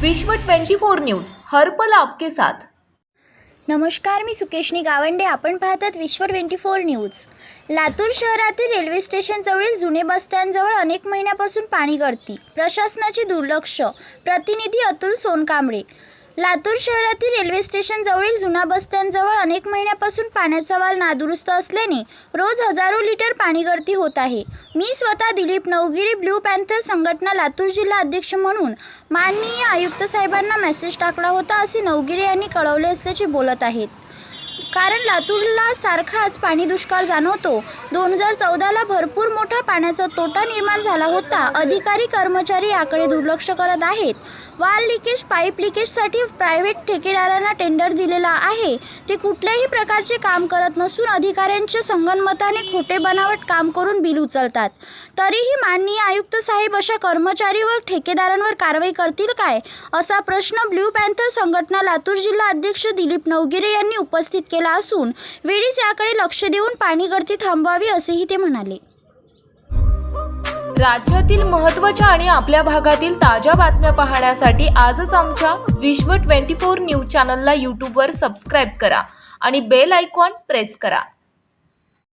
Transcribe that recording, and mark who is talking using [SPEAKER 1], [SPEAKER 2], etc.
[SPEAKER 1] विश्व 24 न्यूज हर्पल आपके साथ.
[SPEAKER 2] नमस्कार मी सुकेशनी गावंडे. आपण पाहतात विश्व ट्वेंटी फोर न्यूज. लातूर शहरातील रेल्वे स्टेशनजवळील जुने बसस्टँडजवळ अनेक महिन्यापासून पाणी गळती. प्रशासनाचे दुर्लक्ष. प्रतिनिधी अतुल सोनकांबळे. लातूर शहरातील रेल्वे स्टेशनजवळील जुना बसस्टँडजवळ अनेक महिन्यापासून पाण्याचा वाल नादुरुस्त असल्याने रोज हजारो लिटर पाणी गळती होत आहे. मी स्वतः दिलीप नवगिरी ब्ल्यू पॅन्थर संघटना लातूर जिल्हा अध्यक्ष म्हणून माननीय आयुक्त साहेबांना मेसेज टाकला होता असे नवगिरे यांनी कळवले असल्याचे बोलत आहेत. कारण लातूरला सारखाच पाणी दुष्काळ जाणवतो. दोन हजार चौदाला भरपूर मोठा पाण्याचा तोटा निर्माण झाला होता. अधिकारी कर्मचारी याकडे दुर्लक्ष करत आहेत. वाल लिकेज पाईप लिकेजसाठी प्रायव्हेट ठेकेदारांना टेंडर दिलेला आहे. ते कुठल्याही प्रकारचे काम करत नसून अधिकाऱ्यांच्या संगनमताने खोटे बनावट काम करून बिल उचलतात. तरीही माननीय आयुक्त साहेब अशा कर्मचारी व ठेकेदारांवर कारवाई करतील काय? असा प्रश्न ब्ल्यू पॅन्थर संघटना लातूर जिल्हा अध्यक्ष दिलीप नवगिरे यांनी उपस्थित केला असून वेळीच याकडे लक्ष देऊन पाणी गळती थांबवावी असेही ते म्हणाले.
[SPEAKER 1] राज्यातील महत्त्वाच्या आणि आपल्या भागातील ताज्या बातम्या पाहण्यासाठी आजच आमच्या विश्व 24 न्यूज चॅनलला यूट्यूबवर सबस्क्राईब करा आणि बेल आयकॉन प्रेस करा.